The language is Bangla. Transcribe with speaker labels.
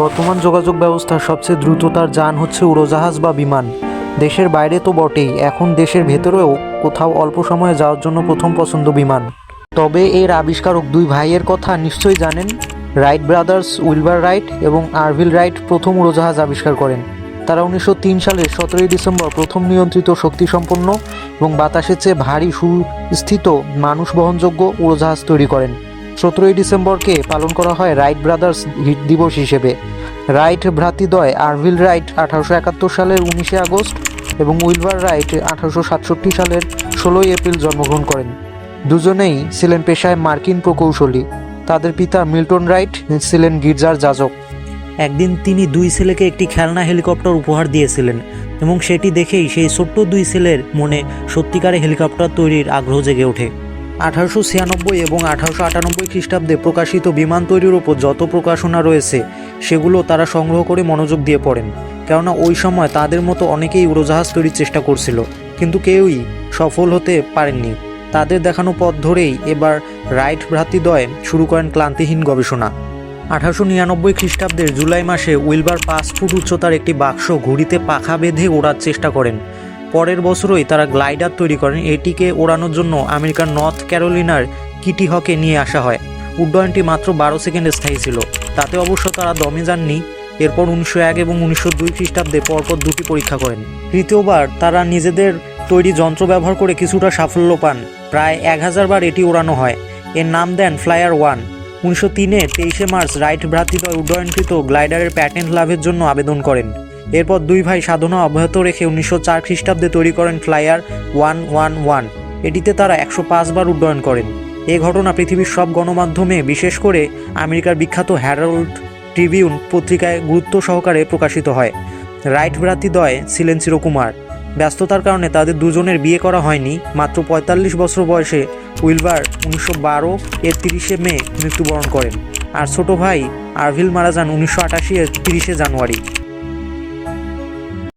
Speaker 1: বর্তমান যোগাযোগ ব্যবস্থার সবচেয়ে দ্রুততার যান হচ্ছে উড়োজাহাজ বা বিমান। দেশের বাইরে তো বটেই, এখন দেশের ভেতরেও কোথাও অল্প সময়ে যাওয়ার জন্য প্রথম পছন্দ বিমান। তবে এর আবিষ্কারক দুই ভাইয়ের কথা নিশ্চয়ই জানেন, রাইট ব্রাদার্স উইলবার রাইট এবং আরভিল রাইট প্রথম উড়োজাহাজ আবিষ্কার করেন। তারা উনিশশো তিন সালের সতেরোই ডিসেম্বর প্রথম নিয়ন্ত্রিত শক্তিসম্পন্ন এবং বাতাসের চেয়ে ভারী সুস্থিত মানুষ বহনযোগ্য উড়োজাহাজ তৈরি করেন। সতেরোই ডিসেম্বরকে পালন করা হয় রাইট ব্রাদার্স দিবস হিসেবে। রাইট ভ্রাতৃদ্বয় আরভিল রাইট আঠারোশো একাত্তর সালের উনিশে আগস্ট এবং উইলভার রাইট আঠারোশো সাতষট্টি সালের ষোলোই এপ্রিল জন্মগ্রহণ করেন। দুজনেই ছিলেন পেশায় মার্কিন প্রকৌশলী। তাদের পিতা মিল্টন রাইট, ছিলেন গির্জার যাজক। একদিন তিনি দুই ছেলেকে একটি খেলনা হেলিকপ্টার উপহার দিয়েছিলেন এবং সেটি দেখেই সেই ছোট্ট দুই ছেলের মনে সত্যিকারে হেলিকপ্টার তৈরির আগ্রহ জেগে ওঠে। আঠারোশো ছিয়ানব্বই এবং আঠারোশো আটানব্বই খ্রিস্টাব্দে প্রকাশিত বিমান তৈরির ওপর যত প্রকাশনা রয়েছে, সেগুলো তারা সংগ্রহ করে মনোযোগ দিয়ে পড়েন। কেননা ওই সময় তাদের মতো অনেকেই উড়োজাহাজ তৈরির চেষ্টা করছিল, কিন্তু কেউই সফল হতে পারেননি। তাদের দেখানো পথ ধরেই এবার রাইট ভ্রাতৃদ্বয় শুরু করেন ক্লান্তিহীন গবেষণা। আঠারোশো নিরানব্বই খ্রিস্টাব্দের জুলাই মাসে উইলবার পাঁচ ফুট উচ্চতার একটি বাক্স ঘুড়িতে পাখা বেঁধে ওড়ার চেষ্টা করেন। পরের বছরই তারা গ্লাইডার তৈরি করেন। এটিকে ওড়ানোর জন্য আমেরিকার নর্থ ক্যারোলিনার কিটি হকে নিয়ে আসা হয়। উড্ডয়নটি মাত্র বারো সেকেন্ড স্থায়ী ছিল। তাতে অবশ্য তারা দমে যাননি। এরপর উনিশশো এক এবং উনিশশো দুই খ্রিস্টাব্দে পরপর দুটি পরীক্ষা করেন। তৃতীয়বার তারা নিজেদের তৈরি যন্ত্র ব্যবহার করে কিছুটা সাফল্য পান। প্রায় এক হাজার বার এটি ওড়ানো হয়। এর নাম দেন ফ্লায়ার ওয়ান। উনিশশো তিনে তেইশে মার্চ রাইট ভ্রাতৃদ্বয় উড্ডয়নকৃত গ্লাইডারের প্যাটেন্ট লাভের জন্য আবেদন করেন। এরপর দুই ভাই সাধনা অব্যাহত রেখে উনিশশো চার খ্রিস্টাব্দে তৈরি করেন ফ্লাইয়ার ওয়ান ওয়ান ওয়ান। এটিতে তারা একশো পাঁচ বার উড্ডয়ন করেন। এ ঘটনা পৃথিবীর সব গণমাধ্যমে, বিশেষ করে আমেরিকার বিখ্যাত হ্যারল্ড ট্রিবিউন পত্রিকায় গুরুত্ব সহকারে প্রকাশিত হয়। রাইট ভ্রাতৃদ্বয় ছিলেন চিরকুমার। ব্যস্ততার কারণে তাদের দুজনের বিয়ে করা হয়নি। মাত্র পঁয়তাল্লিশ বছর বয়সে উইলবার উনিশশো বারো এর তিরিশে মে মৃত্যুবরণ করেন। আর ছোট ভাই আরভিল মারা যান উনিশশো আটাশি এর তিরিশে জানুয়ারি।